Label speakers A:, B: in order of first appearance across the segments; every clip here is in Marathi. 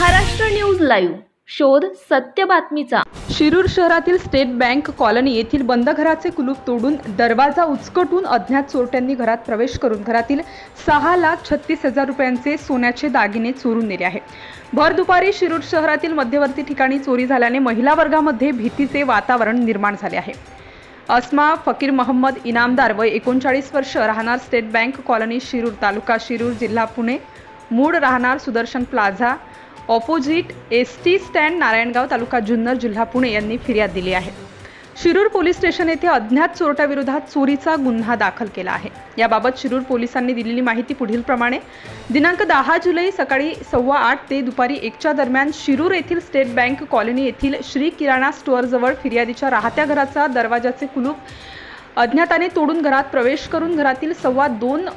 A: Maharashtra news live. शोध सत्य बातमीचा.
B: शिरूर शहरातील स्टेट बँक कॉलनी येथील बंद घराचे कुलूप तोडून दरवाजा उचकटून अज्ञात चोरट्यांनी घरात प्रवेश करून घरातील सहा लाख छत्तीस हजार रुपयांचे सोन्याचे दागिने चोरून नेले आहे भर दुपारी शिरूर शहरातील मध्यवर्ती ठिकाणी चोरी झाल्याने महिला वर्गामध्ये भीतीचे वातावरण निर्माण झाले आहे. अस्मा फकीर मोहम्मद इनामदार वय एकोणचाळीस वर्ष राहणार स्टेट बँक कॉलनी शिरूर तालुका शिरूर जिल्हा पुणे. मूळ राहणार Sudarshan plaza opposite S T stand Narayangaon तालुका जुन्नर जिल्हा पुणे यांनी फिर्याद दिली आहे. शिरूर पोलीस स्टेशन येथे अज्ञात चोरट्याविरोधात चोरीचा गुन्हा दाखल केला आहे. याबाबत शिरूर पोलिसांनी दिलेली माहिती पुढील प्रमाणे. दिनांक दहा जुलै सकाळी सव्वा आठ ते दुपारी एकच्या दरम्यान शिरूर येथील स्टेट बँक कॉलनी येथील श्री किराणा स्टोअरजवळ फिर्यादीच्या राहत्या घराचा दरवाजाचे कुलूप अज्ञाताने तोडून घरात प्रवेश करून घरातील सव्वा दोन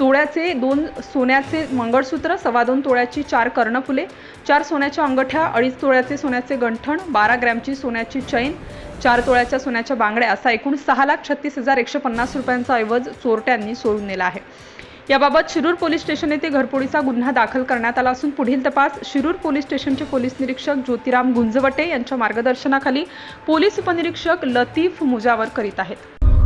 B: तोळ्याचे दोन सोन्याचे मंगळसूत्र सव्वा दोन तोळ्याची चार कर्णफुले चार सोन्याच्या अंगठ्या अडीच तोळ्याचे सोन्याचे गंठण बारा ग्रॅमची सोन्याची चैन चार तोळ्याच्या सोन्याच्या बांगड्या असा एकूण सहा लाख छत्तीस हजार एकशे पन्नास रुपयांचा ऐवज चोरट्यांनी चोरून नेला आहे. याबाबत शिरूर पोलीस स्टेशन येथे घरपोडीचा गुन्हा दाखल करण्यात आला असून पुढील तपास शिरूर पोलीस स्टेशनचे पोलीस निरीक्षक ज्योतिराम गुंजवटे यांच्या मार्गदर्शनाखाली पोलीस उपनिरीक्षक लतीफ मुजावर करीत आहेत.